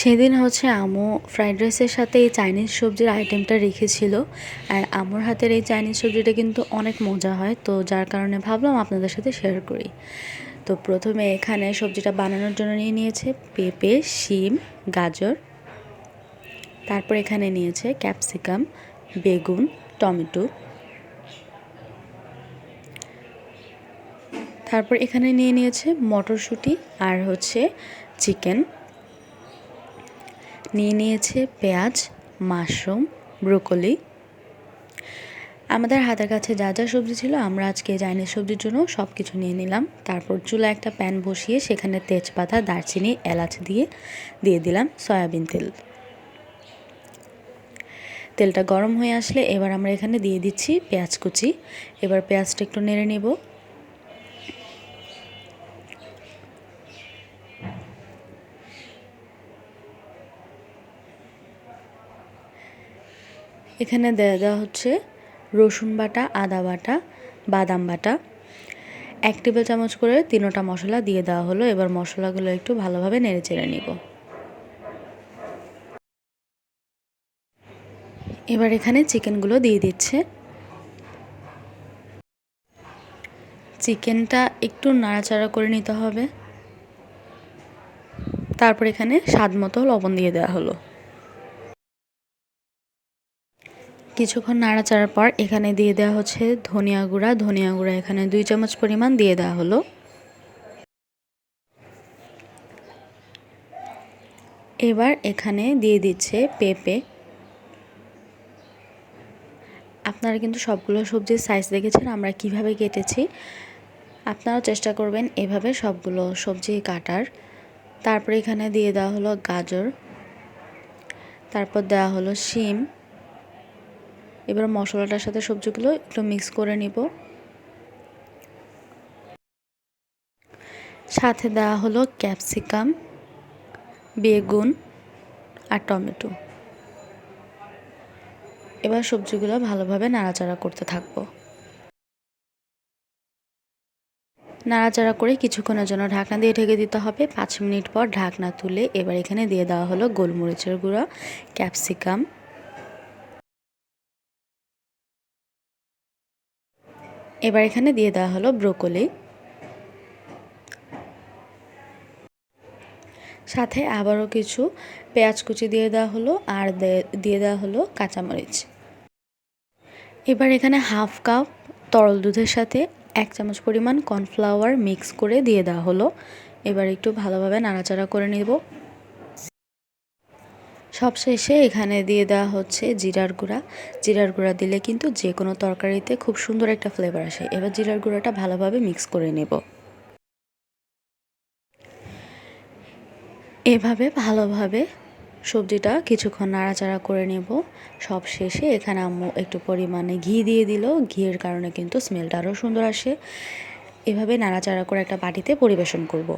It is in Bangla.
সেদিন হচ্ছে আমু ফ্রাইড রাইসের সাথে এই চাইনিজ সবজির আইটেমটা রেখেছিল। আর আমুর হাতের এই চাইনিজ সবজিটা কিন্তু অনেক মজা হয়, তো যার কারণে ভাবলাম আপনাদের সাথে শেয়ার করি। তো প্রথমে এখানে সবজিটা বানানোর জন্য নিয়ে নিয়েছে পেঁপে, শিম, গাজর। তারপর এখানে নিয়েছে ক্যাপসিকাম বেগুন, টমেটো। তারপর এখানে নিয়ে নিয়েছে মটরশুঁটি আর হচ্ছে চিকেন। নিয়ে নিয়েছে পেঁয়াজ, মাশরুম, ব্রোকলি। আমাদের হাতের কাছে যা যা সবজি ছিল, আমরা আজকে চাইনিজ সবজির জন্য সব কিছু নিয়ে নিলাম। তারপর চুলা একটা প্যান বসিয়ে সেখানে তেজপাতা, দারচিনি, এলাচ দিয়ে দিয়ে দিলাম সয়াবিন তেল। তেলটা গরম হয়ে আসলে এবার আমরা এখানে দিয়ে দিচ্ছি পেঁয়াজ কুচি। এবার পেঁয়াজটা একটু নেড়ে নেব। এখানে দেওয়া দেওয়া হচ্ছে রসুন বাটা, আদা বাটা, বাদাম বাটা। এক টেবিল চামচ করে তিনোটা মশলা দিয়ে দেওয়া হলো। এবার মশলাগুলো একটু ভালোভাবে নেড়ে চেড়ে নিব। এবার এখানে চিকেনগুলো দিয়ে দিচ্ছে। চিকেনটা একটু নাড়াচাড়া করে নিতে হবে। তারপর এখানে স্বাদ মতো লবণ দিয়ে দেওয়া হলো। কিছুক্ষণ নাড়াচাড়ার পর এখানে দিয়ে দেওয়া হচ্ছে ধনিয়া গুঁড়া। ধনিয়া গুঁড়া এখানে দুই চামচ পরিমাণ দিয়ে দেওয়া হলো। এবার এখানে দিয়ে দিচ্ছে পেঁপে। আপনারা কিন্তু সবগুলো সবজির সাইজ দেখেছেন, আমরা কীভাবে কেটেছি। আপনারাও চেষ্টা করবেন এভাবে সবগুলো সবজি কাটার। তারপরে এখানে দিয়ে দেওয়া হলো গাজর। তারপর দেওয়া হলো শিম। এবার মশলাটার সাথে সবজিগুলো একটু মিক্স করে নিব। সাথে দেওয়া হলো ক্যাপসিকাম বেগুন আর টমেটো। এবার সবজিগুলো ভালোভাবে নাড়াচাড়া করতে থাকব। নাড়াচাড়া করে কিছুক্ষণের জন্য ঢাকনা দিয়ে ঢেকে দিতে হবে। পাঁচ মিনিট পর ঢাকনা তুলে এবার এখানে দিয়ে দেওয়া হলো গোলমরিচের গুঁড়া ক্যাপসিকাম এবার এখানে দিয়ে দেওয়া হলো ব্রোকলি। সাথে আবারও কিছু পেঁয়াজ কুচি দিয়ে দেওয়া হলো আর দিয়ে দেওয়া হলো কাঁচামরিচ। এবার এখানে হাফ কাপ তরল দুধের সাথে এক চামচ পরিমাণ কর্নফ্লাওয়ার মিক্স করে দিয়ে দেওয়া হলো। এবার একটু ভালোভাবে নাড়াচাড়া করে নেব। সবশেষে এখানে দিয়ে দেওয়া হচ্ছে জিরার গুঁড়া। জিরার গুঁড়া দিলে কিন্তু যে কোনো তরকারিতে খুব সুন্দর একটা ফ্লেভার আসে। এবার জিরার গুঁড়াটা ভালোভাবে মিক্স করে নেব। এভাবে ভালোভাবে সবজিটা কিছুক্ষণ নাড়াচাড়া করে নেব। সব শেষে এখানে আম্মু একটু পরিমাণে ঘি দিয়ে দিল। ঘিয়ের কারণে কিন্তু স্মেলটা আরও সুন্দর আসে। এভাবে নাড়াচাড়া করে একটা বাটিতে পরিবেশন করব।